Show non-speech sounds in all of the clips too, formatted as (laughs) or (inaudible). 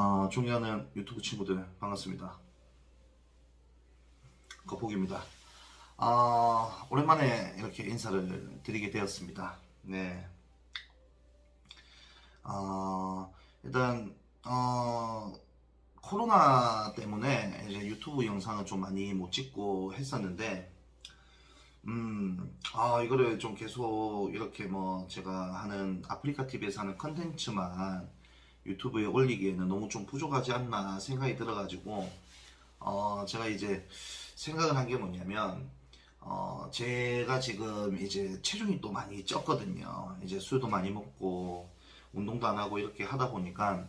어, 존경하는 유튜브 친구들 반갑습니다. 거북입니다. 어, 오랜만에 이렇게 인사를 드리게 되었습니다. 네. 어, 일단 어, 코로나 때문에 이제 유튜브 영상을 좀 많이 못 찍고 했었는데 음, 아, 이거를 좀 계속 이렇게 뭐 제가 하는 아프리카 TV에서 하는 컨텐츠만 유튜브에 올리기에는 너무 좀 부족하지 않나 생각이 들어가지고, 어, 제가 이제 생각을 한 게 뭐냐면, 어, 제가 지금 이제 체중이 또 많이 쪘거든요. 이제 술도 많이 먹고, 운동도 안 하고 이렇게 하다 보니까,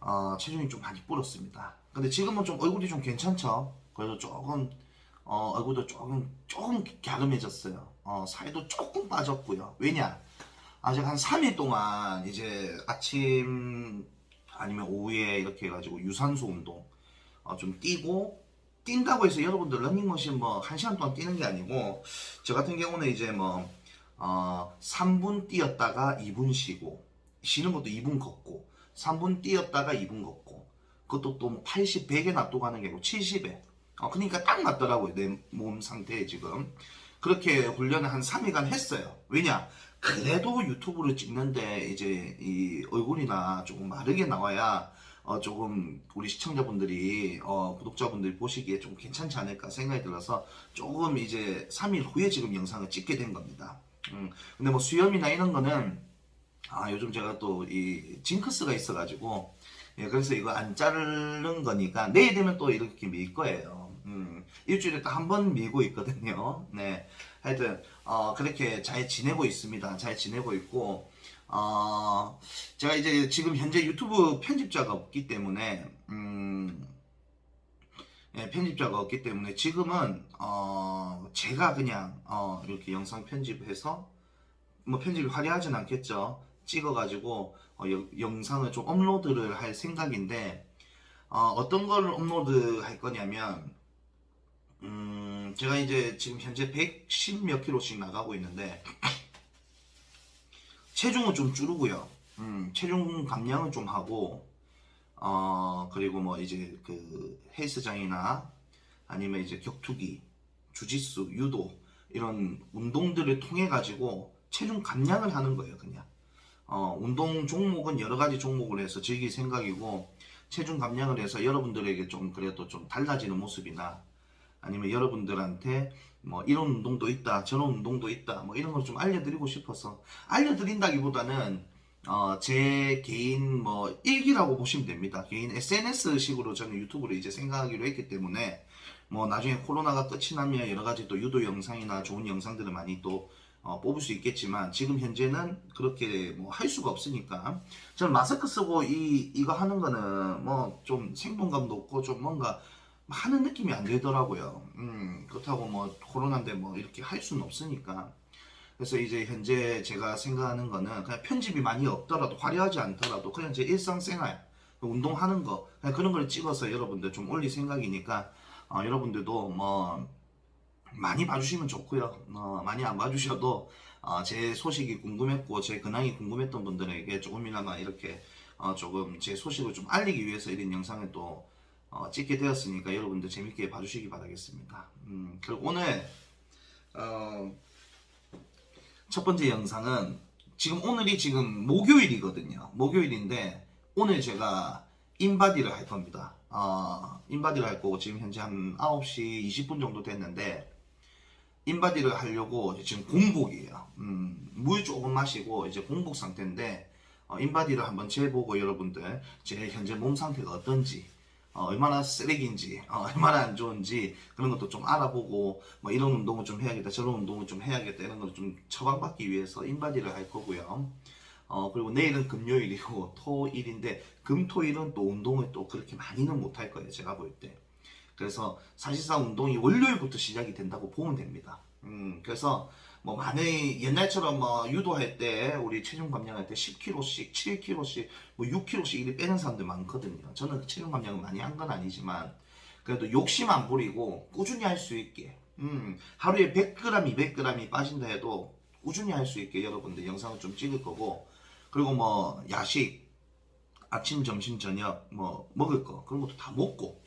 어, 체중이 좀 많이 불었습니다. 근데 지금은 좀 얼굴이 좀 괜찮죠? 그래서 조금, 어, 얼굴도 조금, 조금 갸름해졌어요. 어, 살도 조금 빠졌고요. 왜냐? 아직 한 3일 동안 이제 아침 아니면 오후에 이렇게 해가지고 유산소 운동 어, 좀 뛰고 뛴다고 해서 여러분들 러닝머신 뭐 1시간 동안 뛰는 게 아니고 저 같은 경우는 이제 뭐 어, 3분 뛰었다가 2분 쉬고 쉬는 것도 2분 걷고 3분 뛰었다가 2분 걷고 그것도 또 80, 100에 놔두고 하는 게 아니고 70에. 어, 그러니까 딱 맞더라고요 내 몸 상태에 지금. 그렇게 훈련을 한 3일간 했어요. 왜냐 그래도 유튜브를 찍는데 이제 이 얼굴이나 조금 마르게 나와야 어 조금 우리 시청자분들이 어 구독자분들이 보시기에 좀 괜찮지 않을까 생각이 들어서 조금 이제 3일 후에 지금 영상을 찍게 된 겁니다. 음 근데 뭐 수염이나 이런 거는 아 요즘 제가 또 이 징크스가 있어가지고 예 그래서 이거 안 자르는 거니까 내일 되면 또 이렇게 밀 거예요. 음 일주일에 딱한번 밀고 있거든요. 네 하여튼 어, 그렇게 잘 지내고 있습니다. 잘 지내고 있고, 어, 제가 이제 지금 현재 유튜브 편집자가 없기 때문에, 음, 예, 편집자가 없기 때문에 지금은, 어, 제가 그냥, 어, 이렇게 영상 편집해서, 뭐 편집이 화려하진 않겠죠. 찍어가지고, 어, 여- 영상을 좀 업로드를 할 생각인데, 어, 어떤 걸 업로드 할 거냐면, 음, 제가 이제 지금 현재 110 몇 킬로씩 나가고 있는데, 체중은 좀 줄이고요. 음, 체중 감량을 좀 하고, 어, 그리고 뭐 이제 그 헬스장이나 아니면 이제 격투기, 주짓수, 유도, 이런 운동들을 통해 가지고 체중 감량을 하는 거예요, 그냥. 어, 운동 종목은 여러 가지 종목을 해서 즐길 생각이고, 체중 감량을 해서 여러분들에게 좀 그래도 좀 달라지는 모습이나, 아니면 여러분들한테 뭐 이런 운동도 있다, 저런 운동도 있다, 뭐 이런 걸 좀 알려드리고 싶어서 알려드린다기보다는 어, 제 개인 뭐 일기라고 보시면 됩니다. 개인 SNS 식으로 저는 유튜브를 이제 생각하기로 했기 때문에 뭐 나중에 코로나가 끝이 나면 여러 가지 또 유도 영상이나 좋은 영상들을 많이 또 어, 뽑을 수 있겠지만 지금 현재는 그렇게 뭐 할 수가 없으니까 저는 마스크 쓰고 이 이거 하는 거는 뭐 좀 생동감도 없고 좀 뭔가 하는 느낌이 안 들더라고요. 음, 그렇다고 뭐 코로나인데 뭐 이렇게 할 수는 없으니까. 그래서 이제 현재 제가 생각하는 거는 그냥 편집이 많이 없더라도 화려하지 않더라도 그냥 제 일상생활 운동하는 거 그냥 그런 걸 찍어서 여러분들 좀 올릴 생각이니까 어, 여러분들도 뭐 많이 봐주시면 좋고요. 어, 많이 안 봐주셔도 어, 제 소식이 궁금했고 제 근황이 궁금했던 분들에게 조금이나마 이렇게 어, 조금 제 소식을 좀 알리기 위해서 이런 영상을 또 어, 찍게 되었으니까 여러분들 재밌게 봐주시기 바라겠습니다. 음, 그리고 오늘 어, 첫 번째 영상은 지금 오늘이 지금 목요일이거든요. 목요일인데 오늘 제가 인바디를 할 겁니다. 어, 인바디를 할 거고 지금 현재 한 9시 20분 정도 됐는데 인바디를 하려고 지금 공복이에요. 음, 물 조금 마시고 이제 공복 상태인데 어, 인바디를 한번 재보고 여러분들 제 현재 몸 상태가 어떤지 어, 얼마나 쓰레기인지 어, 얼마나 안 좋은지 그런 것도 좀 알아보고 뭐 이런 운동을 좀 해야겠다 저런 운동을 좀 해야겠다 이런 걸 좀 처방받기 위해서 인바디를 할 거고요. 어, 그리고 내일은 금요일이고 (laughs) 토일인데 금토일은 또 운동을 또 그렇게 많이는 못 할 거예요 제가 볼 때. 그래서 사실상 운동이 월요일부터 시작이 된다고 보면 됩니다. 음, 그래서 뭐 많은 옛날처럼 뭐 유도할 때 우리 체중 감량할 때 10kg씩, 7kg씩, 뭐 6kg씩 이렇게 빼는 사람들 많거든요. 저는 그 체중 감량을 많이 한 건 아니지만 그래도 욕심 안 부리고 꾸준히 할 수 있게 음, 하루에 100g, 200g이 빠진다 해도 꾸준히 할 수 있게 여러분들 영상을 좀 찍을 거고 그리고 뭐 야식 아침, 점심, 저녁 뭐 먹을 거 그런 것도 다 먹고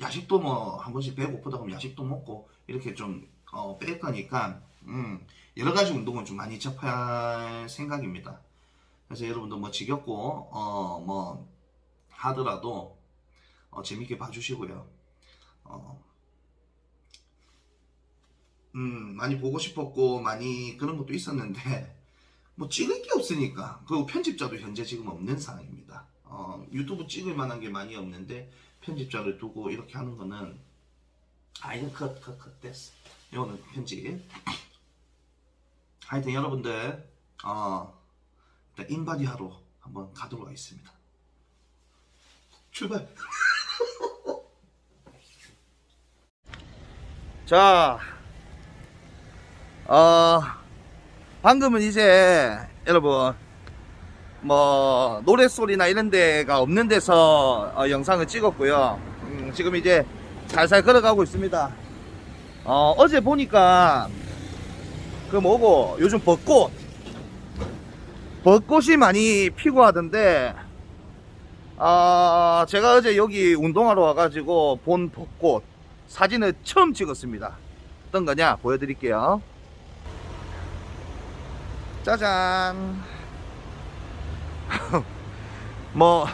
야식도 뭐 한 번씩 배고프다 그러면 야식도 먹고 이렇게 좀 어, 뺄 거니까 음, 여러 가지 운동을 좀 많이 접할 생각입니다. 그래서 여러분도 뭐 지겹고 어 뭐 하더라도 어, 재밌게 봐주시고요. 어, 음 많이 보고 싶었고 많이 그런 것도 있었는데 뭐 찍을 게 없으니까 그리고 편집자도 현재 지금 없는 상황입니다. 어, 유튜브 찍을 만한 게 많이 없는데 편집자를 두고 이렇게 하는 거는 아 이거 컷컷컷 됐어. 이거는 편집. 하여튼 여러분들 어, 일단 인바디 하러 한번 가도록 하겠습니다. 출발. (laughs) 자, 어, 방금은 이제 여러분 뭐 노래 소리나 이런 데가 없는 데서 어, 영상을 찍었고요. 음, 지금 이제 살살 걸어가고 있습니다. 어, 어제 보니까 그 뭐고 요즘 벚꽃. 벚꽃이 많이 피고 하던데 아 제가 어제 여기 운동하러 와가지고 본 벚꽃 사진을 처음 찍었습니다. 어떤 거냐 보여드릴게요. 짜잔. (laughs) 뭐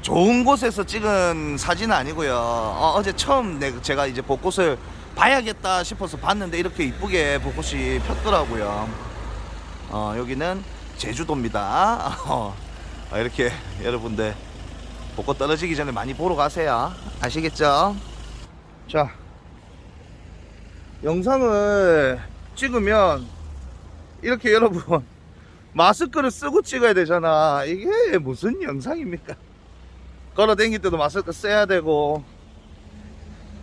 좋은 곳에서 찍은 사진은 아니고요. 어, 제 처음 내, 제가 이제 벚꽃을 봐야겠다 싶어서 봤는데 이렇게 이쁘게 벚꽃이 폈더라고요. 어, 여기는 제주도입니다. 어, 어, 이렇게 여러분들 벚꽃 떨어지기 전에 많이 보러 가세요. 아시겠죠? 자 영상을 찍으면 이렇게 여러분 마스크를 쓰고 찍어야 되잖아. 이게 무슨 영상입니까? 걸어 다닐 때도 마스크 써야 되고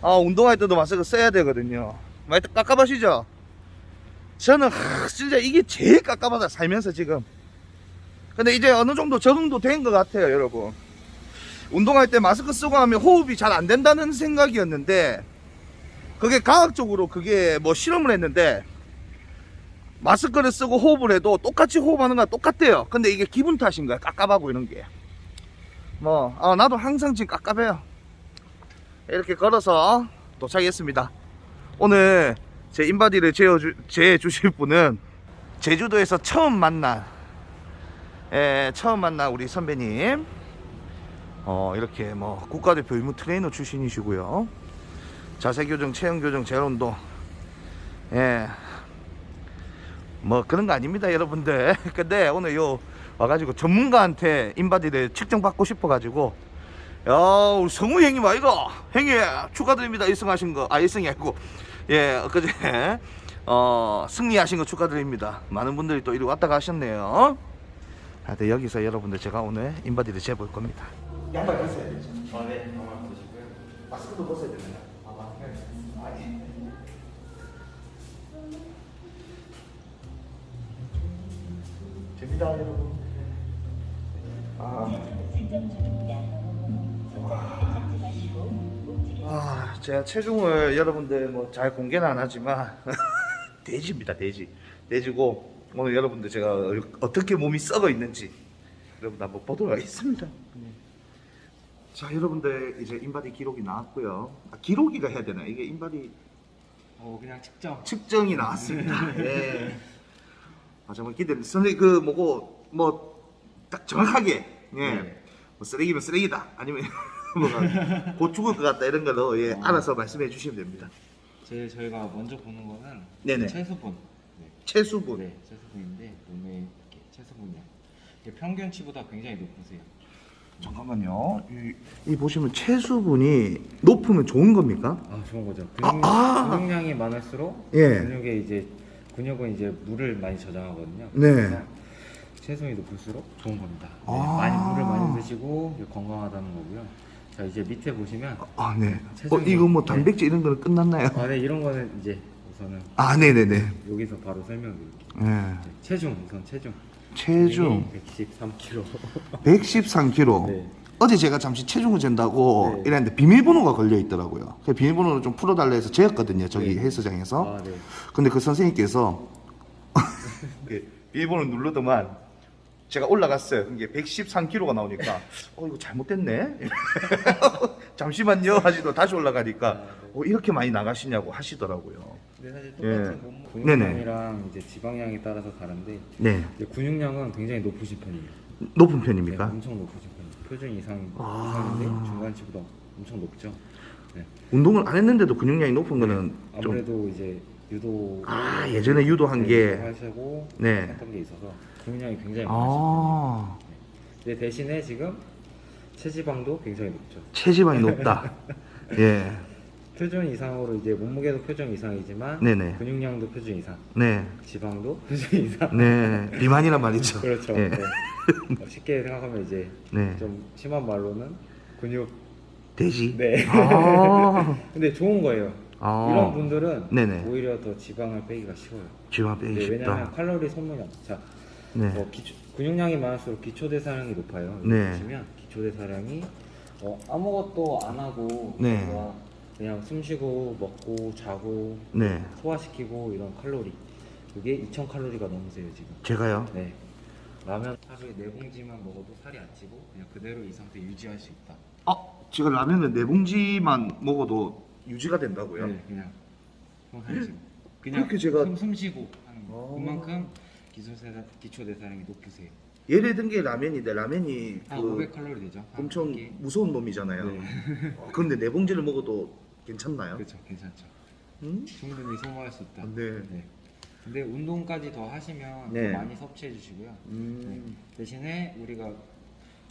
아 운동할 때도 마스크 써야 되거든요. 많이 깝깝하시죠? 저는 하, 진짜 이게 제일 깝깝하다 살면서 지금. 근데 이제 어느 정도 적응도 된 것 같아요 여러분. 운동할 때 마스크 쓰고 하면 호흡이 잘 안 된다는 생각이었는데 그게 과학적으로 그게 뭐 실험을 했는데 마스크를 쓰고 호흡을 해도 똑같이 호흡하는 거랑 똑같대요. 근데 이게 기분 탓인 거야 깝깝하고 이런 게 뭐 아, 나도 항상 지금 깝깝해요 이렇게 걸어서 도착했습니다. 오늘 제 인바디를 재워주, 재주실 분은 제주도에서 처음 만난 예, 처음 만난 우리 선배님. 어, 이렇게 뭐 국가대표 의무 트레이너 출신이시고요. 자세교정 체형교정 재활운동. 예, 뭐 그런 거 아닙니다 여러분들. (laughs) 근데 오늘 요 와가지고 전문가한테 인바디를 측정받고 싶어 가지고 야 우리 성우 형님 아이가 형님 축하드립니다. 1승 하신 거 아 1승이 아니고. 예 엊그제 어 승리하신 거 축하드립니다. 많은 분들이 또 이리 왔다 가셨네요. 하여튼 여기서 여러분들 제가 오늘 인바디를 재볼 겁니다. 양말 벗어야 되죠. 아, 네. 한번 보시고요. 마스크도 벗어야 되나요? 아, 됩니다 여러분. 아. 제가 체중을 여러분들 뭐 잘 공개는 안 하지만 (laughs) 돼지입니다 돼지 돼지고 오늘 여러분들 제가 어떻게 몸이 썩어 있는지 여러분 한번 보도록 하겠습니다 자 여러분들 이제 인바디 기록이 나왔고요 아, 기록이가 해야 되나 이게 인바디 어, 그냥 측정. 측정이 나왔습니다. 예. 아, 정말 기대됩니다. 선생님, 그, 뭐고, 뭐, 딱 정확하게, 예. 네. 뭐, 쓰레기면 쓰레기다. 아니면, 뭐가, 곧 죽을 것 같다. 이런 걸로, 예, 어. 알아서 말씀해 주시면 됩니다. 제일 저희가 먼저 보는 거는 네네. 체수분. 네. 체수분. 네, 체수분인데 몸에 이렇게 체수분량. 이게 평균치보다 굉장히 높으세요. 잠깐만요. 이, 이 보시면 체수분이 높으면 좋은 겁니까? 아, 좋은 거죠. 아, 근육, 아! 근육량이 많을수록 예. 근육에 이제 근육은 이제 물을 많이 저장하거든요. 네. 그래서 체중이 높을수록 좋은 겁니다. 네, 아. 많이 물을 많이 드시고 건강하다는 거고요. 자, 이제 밑에 보시면 아, 네. 어, 이거 뭐 네. 단백질 이런 거는 끝났나요? 아, 네, 이런 거는 이제 우선은 아, 네네네. 여기서 바로 설명드릴게요. 예. 이제 체중 우선 체중. 체중 113kg. (laughs) 113kg. 네. 어제 제가 잠시 체중을 잰다고 네. 이랬는데 비밀번호가 걸려 있더라고요. 그 비밀번호를 좀 풀어달라 해서 재었거든요. 저기 네. 헬스장에서. 아, 네. 근데 그 선생님께서 (laughs) (laughs) 그 비밀번호 누르더만 제가 올라갔어요. 이게 113kg가 나오니까 어 이거 잘못됐네. (laughs) 잠시만요 하시도 다시 올라가니까 어, 이렇게 많이 나가시냐고 하시더라고요. 근데 사실 예. 똑같은 네네. 근육량이랑 이제 지방량에 따라서 다른데 네, 이제 근육량은 굉장히 높으신 편이에요. 높은 네, 편입니까? 엄청 높으신 편이에요. 표준 이상 아. 이상인데 중간치보다 엄청 높죠. 네. 운동을 안 했는데도 근육량이 높은 거는 좀 아무래도 이제 유도 아, 예전에 유도한 게 하시고 네. 했던 게 있어서 근육량이 굉장히 많으신 아, 근데 대신에 지금 체지방도 굉장히 높죠. 체지방이 높다. (laughs) 예, 표준 이상으로 이제 몸무게도 표준 이상이지만 네네. 근육량도 표준 이상, 네, 지방도 표준 이상. 네, 비만이란 말이죠. 그렇죠. 예. 네. 어, 쉽게 생각하면 이제 네, 좀 심한 말로는 근육. 돼지. 네. 아, (laughs) 근데 좋은 거예요. 아. 이런 분들은 네네. 오히려 더 지방을 빼기가 쉬워요. 지방 빼기 네, 왜냐하면 쉽다. 칼로리 소모량. 자, 네, 뭐 기초, 근육량이 많을수록 기초 대사량이 높아요. 네. 보시면 기초 대사량이 어, 아무것도 안 하고 네. 그냥 숨쉬고 먹고 자고 네, 소화시키고 이런 칼로리 그게 2,000 칼로리가 넘으세요 지금. 제가요. 네. 라면 하루에 네 봉지만 먹어도 살이 안 찌고 그냥 그대로 이 상태 유지할 수 있다. 아, 지금 라면은 네 봉지만 먹어도 유지가 된다고요? 네, 그냥 평상시 그냥 그렇게 제가- 숨, 숨 쉬고 하는 거. 어. 그만큼 기초 대사 기초 대사량이 높으세요. 예를 든 게 라면인데 라면이 한그500 칼로리 되죠. 한 엄청 끼. 무서운 놈이잖아요. 네. 어, 그런데 네 봉지를 먹어도 괜찮나요? 그렇죠, 괜찮죠. 음? 충분히 소모할 수 있다. 네. 네. 근데 운동까지 더 하시면 네. 더 많이 섭취해 주시고요. 음. 대신에 우리가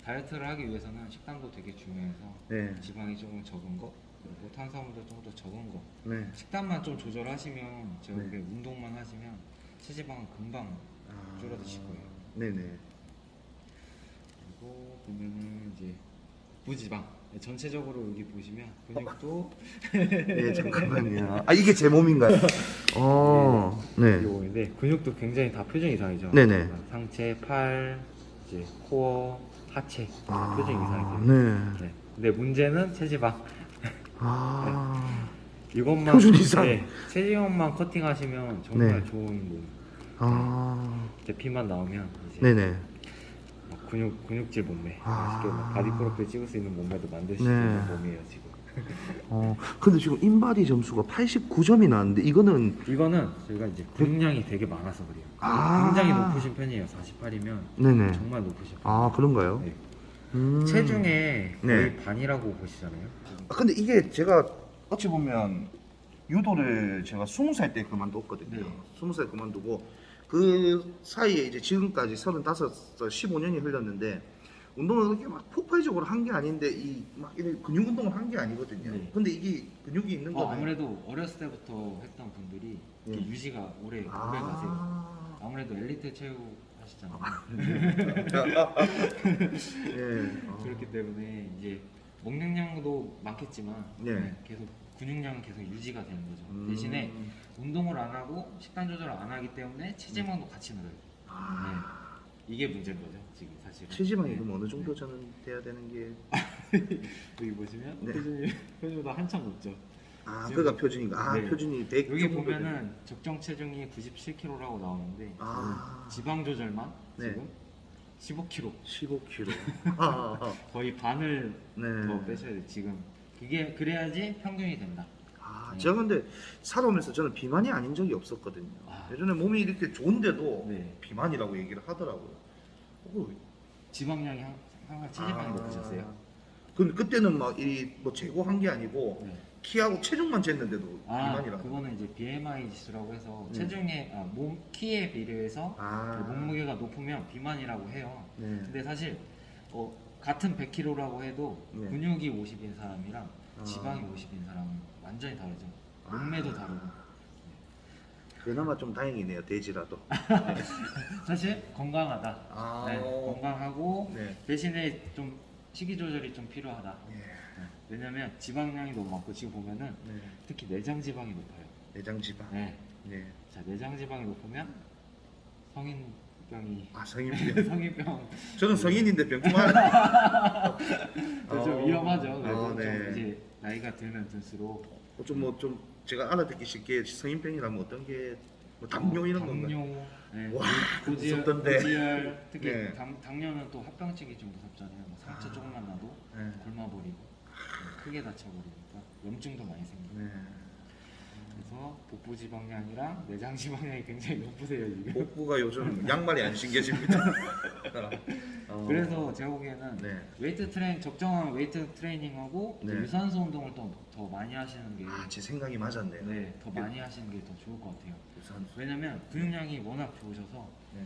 다이어트를 하기 위해서는 식단도 되게 중요해서 네. 지방이 조금 적은 거 그리고 탄수화물도 좀더 적은 거 네. 식단만 좀 조절하시면 제가 네. 운동만 하시면 체지방은 금방 아. 줄어드실 거예요. 네네. 그리고 보면은 이제 무지방 네, 전체적으로 여기 보시면 근육도 (laughs) 네, 잠깐만요. 아, 이게 제 몸인가요? (laughs) 어, 네. 요인데 근육도 굉장히 다 표준 이상이죠. 네네. 상체, 팔, 이제 코어, 하체 다 아, 표준 이상이세요. 네. 네. 근데 문제는 체지방. 아, (laughs) 이것만 표준 이상. 네, 체지방만 커팅하시면 정말 네. 좋은 몸. 아, 이제 피만 나오면 이제 네네. 막 근육 근육질 몸매. 아. 쉽게 막 바디 프로필 찍을 수 있는 몸매도 만들 수 네. 있는 몸이에요 지금. 어, 근데 지금 인바디 점수가 89점이 나왔는데 이거는 이거는 저희가 이제 근육량이 되게 많아서 그래요. 아. 굉장히 높으신 편이에요. 48이면 네네. 정말 높으신 편. 아, 그런가요? 네. 음. 체중의 네. 거의 반이라고 보시잖아요. 아, 근데 이게 제가 어찌 보면 유도를 제가 20살 때 그만뒀거든요. 네. 20살 그만두고 그 사이에 이제 지금까지 35, 15년이 흘렀는데 운동을 그렇게 막 폭발적으로 한 게 아닌데 이 막 이런 근육 운동을 한 게 아니거든요. 네. 근데 이게 근육이 있는 어, 거는 아무래도 어렸을 때부터 했던 분들이 네. 유지가 오래 오래 가세요. 아. 아무래도 엘리트 체육 하시잖아요. 예. (laughs) 아. 그렇기 때문에 이제 먹는量도 많겠지만 네. 네, 계속 근육량은 계속 유지가 되는 거죠. 음. 대신에 운동을 안 하고 식단 조절을 안 하기 때문에 체지방도 같이 늘어요. 아. 네. 이게 문제인 거죠, 지금 사실은. 체지방이 네. 그럼 어느 정도 저는 돼야 되는 게 (laughs) 여기 보시면 네. 표준이 표준보다 한참 높죠. 아, 지금- 그가 표준인가? 아, 네. 표준이 100 여기 정도 보면은 적정 체중이 97kg라고 나오는데 아. 지방 조절만 네. 지금 15kg 15kg. 아, 아, 거의 반을 네. 더 빼셔야 돼 지금 그게 그래야지 평균이 된다. 아, 네. 제가 근데 살아오면서 저는 비만이 아닌 적이 없었거든요. 아. 예전에 몸이 이렇게 좋은데도 네. 비만이라고 얘기를 하더라고요. 어, 지방량이 항- 항상 체지방이 아. 높으셨어요. 근데 그때는 막 이 뭐 재고한 게 아니고 네. 키하고 체중만 쟀는데도 아 비만이라고. 그거는 이제 BMI 지수라고 해서 네. 체중의 아, 몸 키에 비례해서 아. 그 몸무게가 높으면 비만이라고 해요. 네. 근데 사실 어, 같은 100kg라고 해도 네. 근육이 50인 사람이랑 아. 지방이 50인 사람은 완전히 다르죠. 몸매도 다르고. 그나마 좀 다행이네요. 돼지라도. (laughs) 사실 건강하다. 아. 네, 건강하고 네. 대신에 좀 식이 조절이 좀 필요하다. 예. 네, 왜냐면 지방량이 너무 많고 지금 보면은 네. 특히 내장 지방이 높아요. 내장 지방. 네. 네. 자 내장 지방이 높으면 성인 병이 아, 성인병. (laughs) 성인병 저는 성인인데 하네. 좀 (laughs) 위험하죠. 그래서 아, 네. 좀 이제 나이가 들면 들수록 좀 뭐 좀 제가 알아듣기 쉽게 성인병이라면 어떤 게뭐 당뇨 이런 건가요? 당뇨, 네, 와, 고지혈, 무섭던데. 고지혈 특히 네. 당, 당뇨는 또 합병증이 좀 무섭잖아요. 뭐 상처 아. 조금만 나도 네. 굶어버리고 네, 크게 다쳐버리니까 염증도 많이 생기고 네. 그래서 복부 지방량이랑 내장 지방량이 굉장히 높으세요 지금. 복부가 요즘 양말이 안 신겨집니다. (laughs) 어. 그래서 제가 보기에는 네. 웨이트 트레인 적정한 웨이트 트레이닝하고 네. 유산소 운동을 더, 더 많이 하시는 게 아, 제 생각이 맞았네요. 네, 더 많이 하시는 게 더 좋을 것 같아요. 유산소. 왜냐면 근육량이 워낙 좋으셔서 네.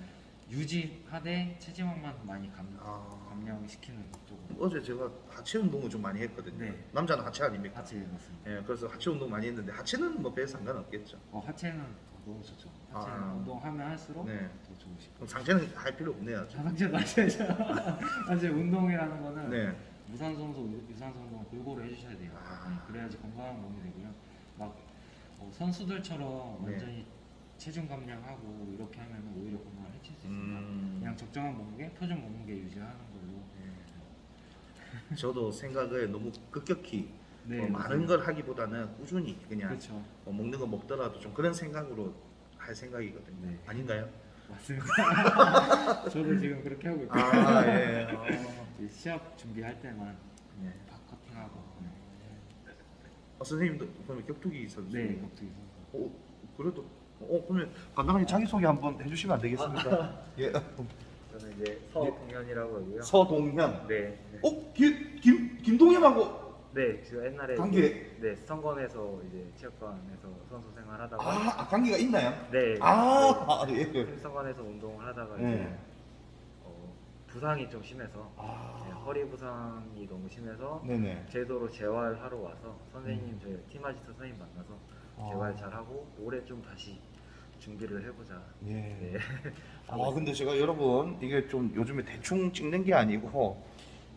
유지하되 체지방만 많이 감, 아, 감량시키는 쪽으로 어제 제가 하체 운동을 좀 많이 했거든요. 네. 남자는 하체 아닙니까? 하체 맞습니다. 예, 그래서 하체 운동 많이 했는데 하체는 뭐 배에 상관없겠죠. 어, 하체는 더 너무 좋죠. 하체는 아. 운동하면 할수록 네. 더 좋으시고. 그럼 상체는 할 필요 없네요. 자상체 맞아야죠. (laughs) 사실 운동이라는 거는 네. 무산소 운동, 유산소 운동 골고루 해주셔야 돼요. 아. 네, 그래야지 건강한 몸이 되고요. 막 어, 선수들처럼 네. 완전히 체중 감량하고 이렇게 하면 오히려 건강을 해칠 수 있습니다. 음. 그냥 적정한 몸무게, 표준 몸무게 유지하는 걸로. 저도 생각을 너무 급격히 네, 뭐 많은. 걸 하기보다는 꾸준히 그냥 그렇죠. 뭐 먹는 거 먹더라도 좀 그런 생각으로 할 생각이거든요. 네. 아닌가요? 맞습니다. (laughs) 저도 지금 그렇게 하고 있고 아 예. 어. 이제 시합 준비할 때만 네. 다 커팅하고. 네, 어, 선생님도 그러면 격투기 선수. 네 격투기 선수. 어, 그래도 어 그러면 간단하게 자기 소개 한번 해주시면 안 되겠습니까? (laughs) 예. 저는 이제 서동현이라고 하고요. 서동현. 네. 어, 김, 김, 김동현하고 네, 제가 옛날에 관계. 네 성건에서 이제 체육관에서 선수 생활하다가 아, 아, 관계가 있나요? 네, 아, 예. 네, 팀성관에서 운동을 하다가 네. 이제 어, 부상이 좀 심해서 네, 아, 허리 부상이 너무 심해서 네네. 제도로 재활하러 와서 선생님 저희 팀아지트 선생님 만나서 아. 재활 잘하고 올해 좀 다시 준비를 해보자. 예. 네. 아, 근데 제가 여러분 이게 좀 요즘에 대충 찍는 게 아니고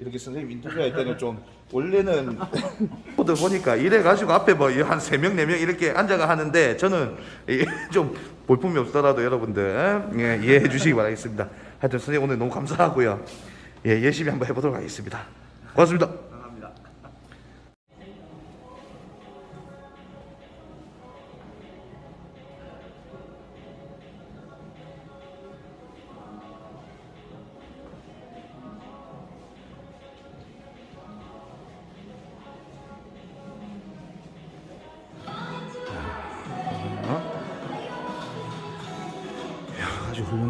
이렇게 선생님 인터뷰할 때는 좀 원래는 들 보니까 이래 가지고 앞에 뭐 한 세 명 네 명 이렇게 앉아가 하는데 저는 (laughs) 좀 볼품이 없더라도 여러분들 예, 이해해 주시기 바라겠습니다. 하여튼 선생님 오늘 너무 감사하고요. 예, 열심히 한번 해보도록 하겠습니다. 고맙습니다.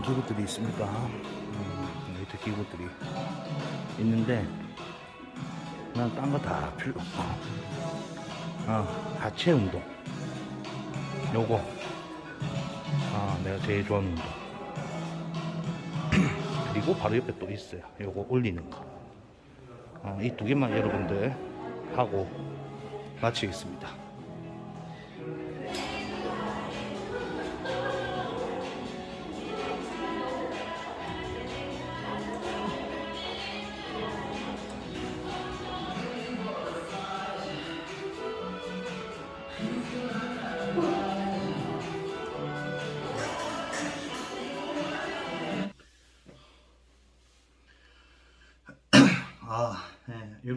기구들이 있습니다. 음, 웨이트 기구들이 있는데 그냥 딴 거 다 필요 없고. 아, 하체 운동. 요거. 아, 내가 제일 좋아하는 운동. (clears throat) 그리고 바로 옆에 또 있어요. 요거 올리는 거. 아, 이두 개만 여러분들 하고 마치겠습니다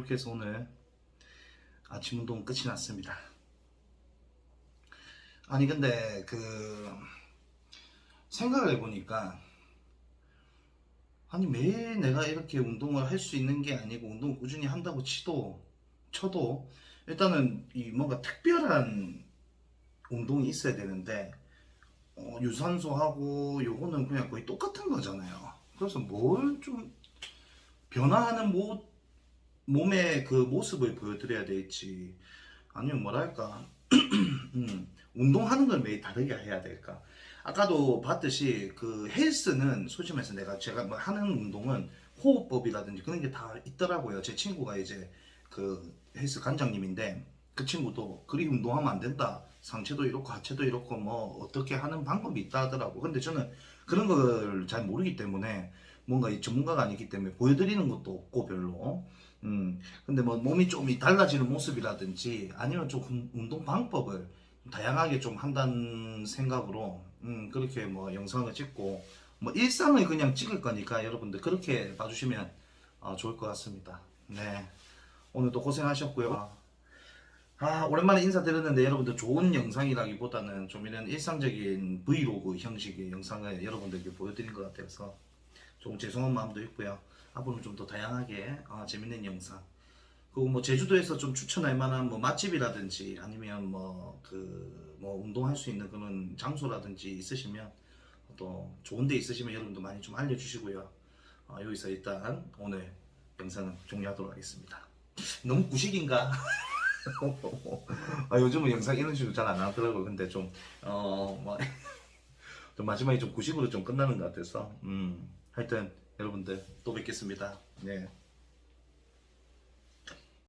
네, 이렇게 해서 오늘 아침 운동 끝이 났습니다. 아니 근데 그 생각을 해보니까 아니 매일 내가 이렇게 운동을 할 수 있는 게 아니고 운동을 꾸준히 한다고 치도 쳐도 일단은 이 뭔가 특별한 운동이 있어야 되는데 어, 유산소하고 요거는 그냥 거의 똑같은 거잖아요. 그래서 뭘 좀 변화하는 모, 몸의 그 모습을 보여드려야 될지 아니면 뭐랄까 (clears throat) 음, 운동하는 걸 매일 다르게 해야 될까? 아까도 봤듯이 그 헬스는 솔직히 말해서 내가 제가 뭐 하는 운동은 호흡법이라든지 그런 게 다 있더라고요. 제 친구가 이제 그 헬스 관장님인데 그 친구도 그리 운동하면 안 된다. 상체도 이렇고 하체도 이렇고 뭐 어떻게 하는 방법이 있다 하더라고 근데 저는 그런 걸 잘 모르기 때문에 뭔가 이 전문가가 아니기 때문에 보여드리는 것도 없고 별로 음. 근데 뭐 몸이 좀 달라지는 모습이라든지 아니면 좀 운- 운동 방법을 다양하게 좀 한다는 생각으로 음 그렇게 뭐 영상을 찍고 뭐 일상을 그냥 찍을 거니까 여러분들 그렇게 봐주시면 어, 좋을 것 같습니다. 네. 오늘도 고생하셨고요. 아 오랜만에 인사드렸는데 여러분들 좋은 영상이라기보다는 좀 이런 일상적인 브이로그 형식의 영상을 여러분들께 보여드린 것 같아서 조금 죄송한 마음도 있고요. 앞으로는 좀 더 다양하게 어, 재밌는 영상 그리고 뭐 제주도에서 좀 추천할 만한 뭐 맛집이라든지 아니면 뭐 그 뭐 운동할 수 있는 그런 장소라든지 있으시면 또 좋은 데 있으시면 여러분도 많이 좀 알려주시고요. 어, 여기서 일단 오늘 영상은 종료하도록 하겠습니다. 너무 구식인가? (laughs) 아, 요즘은 영상 이런 식으로 잘 안 하더라고요. 근데 좀, 어, 뭐, (laughs) 좀 마지막에 좀 구식으로 좀 끝나는 것 같아서, 음, 하여튼 여러분들 또 뵙겠습니다. 네.